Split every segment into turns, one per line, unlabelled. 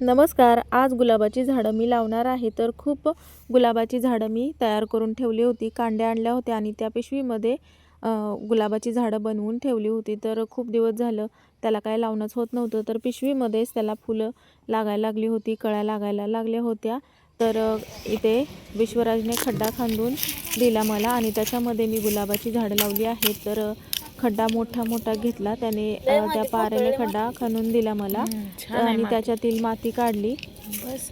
नमस्कार आज गुलाबाची झाडं मी लावणार आहे. तर खूप गुलाबाची झाडं मी तयार करून ठेवली होती. कांड्या आणल्या होत्या आणि त्या पिशवीमध्ये गुलाबाची झाडं बनवून ठेवली होती. तर खूप दिवस झालं त्याला काय लावणंच होत नव्हतं. तर पिशवीमध्येच त्याला फुलं लागायला लागली होती कळ्या लागायला लागल्या होत्या. तर इथे विश्वराजने खड्डा खांदून दिला मला आणि त्याच्यामध्ये मी गुलाबाची झाडं लावली आहेत. तर खड्डा मोठा मोठा घेतला. त्याने त्या पाऱ्याने खड्डा खणून दिला मला. आणि त्याच्यातील माती काढली.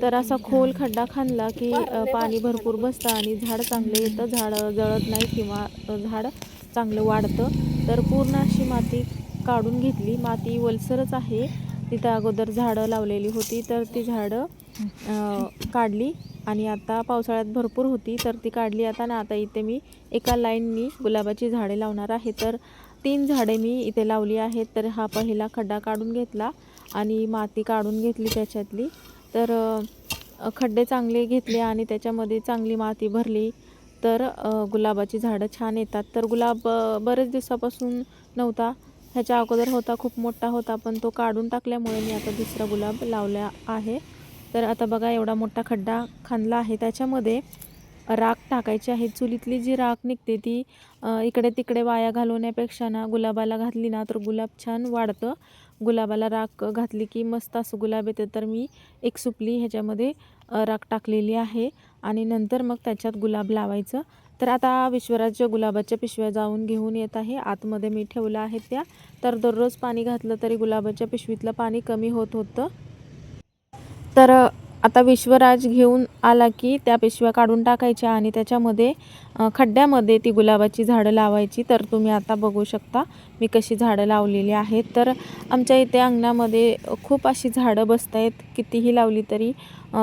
तर असा खोल खड्डा खांदला की पाणी भरपूर बसतं आणि झाड चांगलं येतं. झाड जळत नाही किंवा झाड चांगलं वाढतं. तर पूर्ण अशी माती काढून घेतली. माती वलसरच आहे. तिथं अगोदर झाडं लावलेली होती. तर ती झाडं काढली आणि आता पावसाळ्यात भरपूर होती. तर ती काढली आता ना आता इथे मी एका लाईननी गुलाबाची झाडे लावणार आहे. तर तीन झाडे मी इथे लावली आहेत. तर हा पहिला खड्डा काढून घेतला आणि माती काढून घेतली त्याच्यातली. तर खड्डे चांगले घेतले आणि त्याच्यामध्ये चांगली माती भरली. तर गुलाबाची झाडं छान येतात. तर गुलाब बरेच दिवसापासून नव्हता. ह्याच्या अगोदर होता खूप मोठा होता पण तो काढून टाकल्यामुळे मी आता दुसरा गुलाब लावला आहे. तर आता बघा एवढा मोठा खड्डा खांदला आहे. त्याच्यामध्ये राख टाकायची आहे. चुलीतली जी राख निघते ती इकडे तिकडे वाया घालवण्यापेक्षा ना गुलाबाला घातली ना तर गुलाब छान वाढतं. गुलाबाला राख घातली की मस्त असं गुलाब येते. तर मी एक सुपली ह्याच्यामध्ये राख टाकलेली आहे आणि नंतर मग त्याच्यात गुलाब लावायचं. तर आता विश्वराज्य गुलाबाच्या पिशव्या जाऊन घेऊन येत आहे. आतमध्ये मी ठेवलं आहे त्या. तर दररोज पाणी घातलं तरी गुलाबाच्या पिशवीतलं पाणी कमी होत होतं. तर आता विश्वराज घेऊन आला की त्या पिशव्या काढून टाकायच्या आणि त्याच्यामध्ये खड्ड्यामध्ये ती गुलाबाची झाडं लावायची. तर तुम्ही आता बघू शकता मी कशी झाडं लावलेली आहेत. तर आमच्या इथे अंगणामध्ये खूप अशी झाडं बसत आहेत कितीही लावली तरी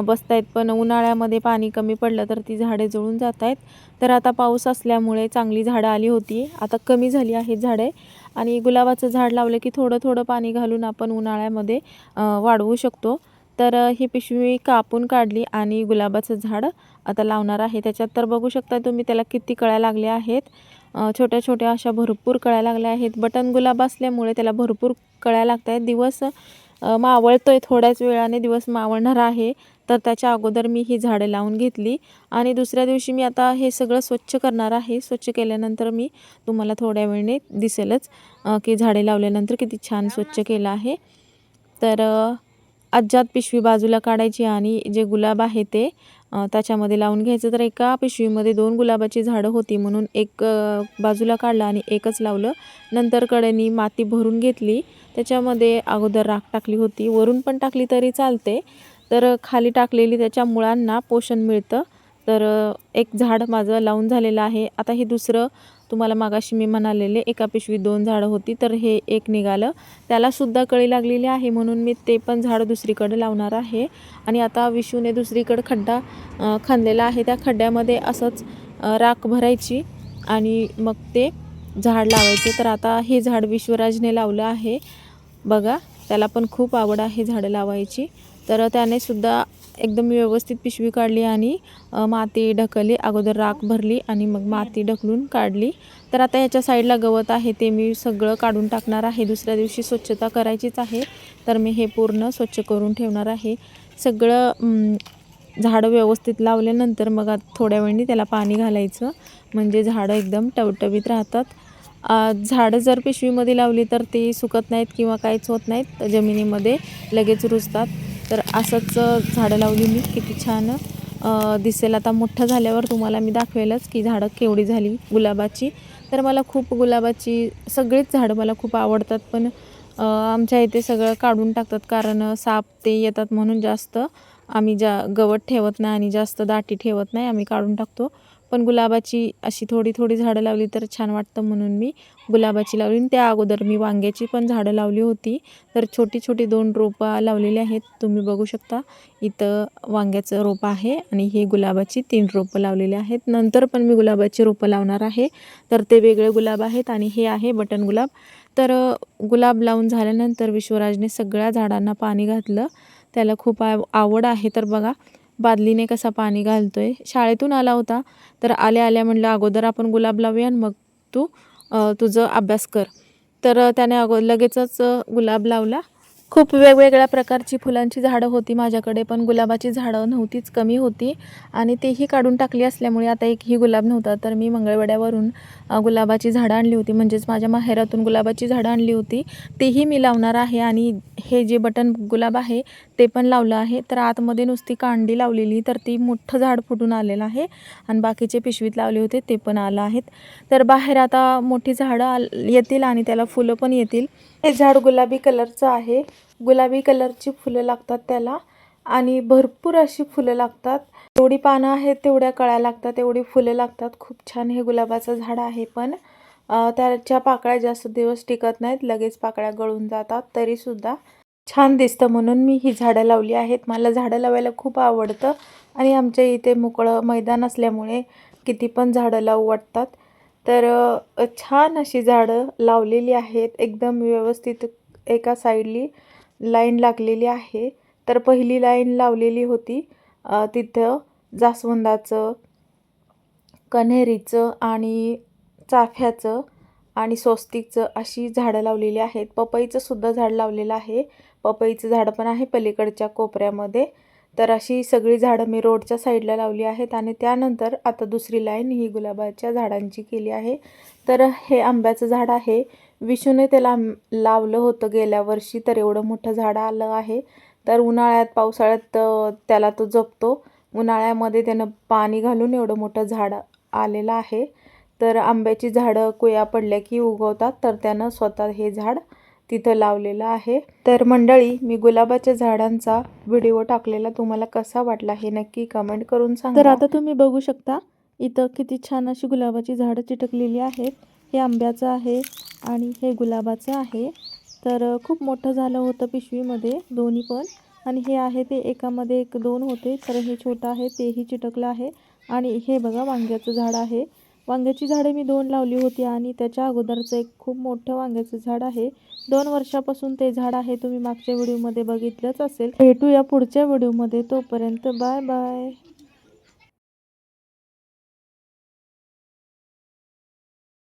बसत आहेत पण उन्हाळ्यामध्ये पाणी कमी पडलं तर ती झाडे जळून जात आहेत तर आता पाऊस असल्यामुळे चांगली झाडं आली होती. आता कमी झाली आहेत झाडे. आणि गुलाबाचं झाड लावलं की थोडं थोडं पाणी घालून आपण उन्हाळ्यामध्ये वाढवू शकतो. तर ही पिशवी कापून काढली आणि गुलाबाचं झाड आता लावणार आहे. त्याच्यात तर बघू शकता तुम्ही त्याला किती कळ्या लागल्या आहेत. छोट्या छोट्या अशा भरपूर कळ्या लागल्या आहेत. बटन गुलाब असल्यामुळे त्याला भरपूर कळ्या लागत आहेत दिवस मावळतो आहे थोड्याच वेळाने दिवस मावळणार आहे. तर त्याच्या अगोदर मी ही झाडे लावून घेतली आणि दुसऱ्या दिवशी मी आता हे सगळं स्वच्छ करणार आहे. स्वच्छ केल्यानंतर मी तुम्हाला थोड्या वेळाने दिसेलच की झाडे लावल्यानंतर किती छान स्वच्छ केलं आहे. तर अज्जात पिशवी बाजूला काढायची आणि जे गुलाब आहे ते त्याच्यामध्ये लावून घ्यायचं. तर एका पिशवीमध्ये दोन गुलाबाची झाडं होती म्हणून एक बाजूला काढलं आणि एकच लावलं. नंतर कडेनी माती भरून घेतली. त्याच्यामध्ये अगोदर राख टाकली होती. वरून पण टाकली तरी चालते. तर खाली टाकलेली त्याच्या मुळांना पोषण मिळतं. तर एक झाड माझं लावून झालेलं आहे. आता हे दुसरं तुम्हाला मागाशी मी म्हणालेले एका पिशवीत दोन झाडं होती तर हे एक निघालं. त्यालासुद्धा कळी लागलेली आहे म्हणून मी ते पण झाड दुसरीकडे लावणार आहे. आणि आता विशूने दुसरीकडे खड्डा खांदलेला आहे. त्या खड्ड्यामध्ये असंच राख भरायची आणि मग ते झाड लावायचे. तर आता हे झाड विश्वराजने लावलं आहे. बघा त्याला पण खूप आवड आहे झाडं लावायची. तर त्याने सुद्धा एकदम व्यवस्थित पिशवी काढली आणि माती ढकलली अगोदर राख भरली आणि मग माती ढकलून काढली. तर आता ह्याच्या साईडला गवत आहे ते मी सगळं काढून टाकणार आहे. दुसऱ्या दिवशी स्वच्छता करायचीच आहे तर मी हे पूर्ण स्वच्छ करून ठेवणार आहे. सगळं झाडं व्यवस्थित लावल्यानंतर मग आता थोड्या वेळाने त्याला पाणी घालायचं. म्हणजे झाडं एकदम टवटवीत राहतात. झाडं जर पिशवीमध्ये लावली तर ती सुकत नाहीत किंवा काहीच होत नाहीत. जमिनीमध्ये लगेच रुजतात. तर असंच झाडं लावली मी. किती छान दिसेल. आता मोठं झाल्यावर तुम्हाला मी दाखवेलच की झाडं केवढी झाली गुलाबाची. तर मला खूप गुलाबाची सगळीच झाडं मला खूप आवडतात. पण आमच्या इथे सगळं काढून टाकतात कारण साप ते येतात म्हणून जास्त. आम्ही जा गवत ठेवत नाही आणि जास्त दाटी ठेवत नाही. आम्ही काढून टाकतो. पण गुलाबाची अशी थोडी थोडी झाडं लावली तर छान वाटतं म्हणून मी गुलाबाची लावली. आणि त्या अगोदर मी वांग्याची पण झाडं लावली होती. तर छोटी छोटी दोन रोपं लावलेली आहेत. तुम्ही बघू शकता इथं वांग्याचं रोपं आहे आणि हे गुलाबाची तीन रोपं लावलेली आहेत. नंतर पण मी गुलाबाची रोपं लावणार आहे. तर ते वेगळे गुलाब आहेत आणि हे आहे बटन गुलाब. तर गुलाब लावून झाल्यानंतर विश्वराजने सगळ्या झाडांना पाणी घातलं. त्याला खूप आव आवड आहे तर बघा. बादलीने कसा पाणी घालतो आहे शाळेतून आला होता. तर आल्या आल्या म्हणलं अगोदर आपण गुलाब लावूया आणि मग तू तुझं अभ्यास कर. तर त्याने अगो लगेचच गुलाब लावला. खूप वेगवेगळ्या प्रकारची फुलांची झाडं होती माझ्याकडे पण गुलाबाची झाडं नव्हतीच कमी होती. आणि तेही काढून टाकली असल्यामुळे आता एकही गुलाब नव्हता. तर मी मंगळवेड्यावरून गुलाबाची झाडं आणली होती. म्हणजेच माझ्या माहेरातून गुलाबाची झाडं आणली होती. तेही मी लावणार आहे आणि हे जे बटन गुलाब आहे ते पण लावलं आहे. तर आतमध्ये नुसती कांडी लावलेली तर ती मोठं झाड फुटून आलेलं आहे. आणि बाकीचे पिशवीत लावले होते ते पण आलं आहेत. तर बाहेर आता मोठी झाडं आल येतील आणि त्याला फुलं पण येतील. हे झाड गुलाबी कलरचं आहे. गुलाबी कलरची फुलं लागतात त्याला आणि भरपूर अशी फुलं लागतात. जेवढी पानं आहेत तेवढ्या कळ्या लागतात एवढी फुलं लागतात. खूप छान हे गुलाबाचं झाड आहे पण त्याच्या पाकळ्या जास्त दिवस टिकत नाहीत. लगेच पाकळ्या गळून जातात. तरीसुद्धा छान दिसतं म्हणून मी ही झाडं लावली आहेत. मला झाडं लावायला खूप आवडतं आणि आमच्या इथे मोकळं मैदान असल्यामुळे किती पण झाडं लावू वाटतात. तर छान अशी झाडं लावलेली आहेत. एकदम व्यवस्थित एका साईडली लाईन लागलेली आहे. तर पहिली लाईन लावलेली होती. तिथं जास्वंदाचं कन्हेरीचं आणि चाफ्याचं आणि स्वस्तिकचं अशी झाडं लावलेली आहेत. पपईचं सुद्धा झाड लावलेलं आहे. पपईचं झाड पण आहे पलीकडच्या कोपऱ्यामध्ये. तर अशी सगळी झाडं मी रोडच्या साईडला लावली आहेत आणि त्यानंतर आता दुसरी लाईन ही गुलाबाच्या झाडांची केली आहे. तर हे आंब्याचं झाड आहे. विशूने त्याला लावलं होतं गेल्या वर्षी तर एवढं मोठं झाड आलं आहे. तर उन्हाळ्यात पावसाळ्यात त्याला तो जपतो. उन्हाळ्यामध्ये त्यानं पाणी घालून एवढं मोठं झाड आलेलं आहे. तर आंब्याची झाडं कुया पडल्या की उगवतात तर त्यानं स्वतः हे झाड तिथं लावलेलं आहे. तर मंडळी मी गुलाबाच्या झाडांचा व्हिडिओ टाकलेला तुम्हाला कसा वाटला हे नक्की कमेंट करून सांगा. तर आता तुम्ही बघू शकता इथं किती छान अशी गुलाबाची झाडं चिटकलेली आहेत. हे आंब्याचं आहे आणि हे गुलाबाचं आहे. तर खूप मोठं झालं होतं पिशवीमध्ये दोन्ही पण. आणि हे आहे ते एकामध्ये एक दोन होते. तर हे छोटं आहे तेही चिटकलं आहे. आणि हे बघा वांग्याचं झाड आहे. वांग्याची झाडे मी दोन लावली होती आणि त्याच्या अगोदरचं एक खूप मोठं वांग्याचं झाड आहे. दोन वर्षापासून ते झाड आहे. तुम्ही मागच्या व्हिडिओमध्ये बघितलंच असेल. भेटूया पुढच्या व्हिडिओमध्ये. तोपर्यंत बाय बाय.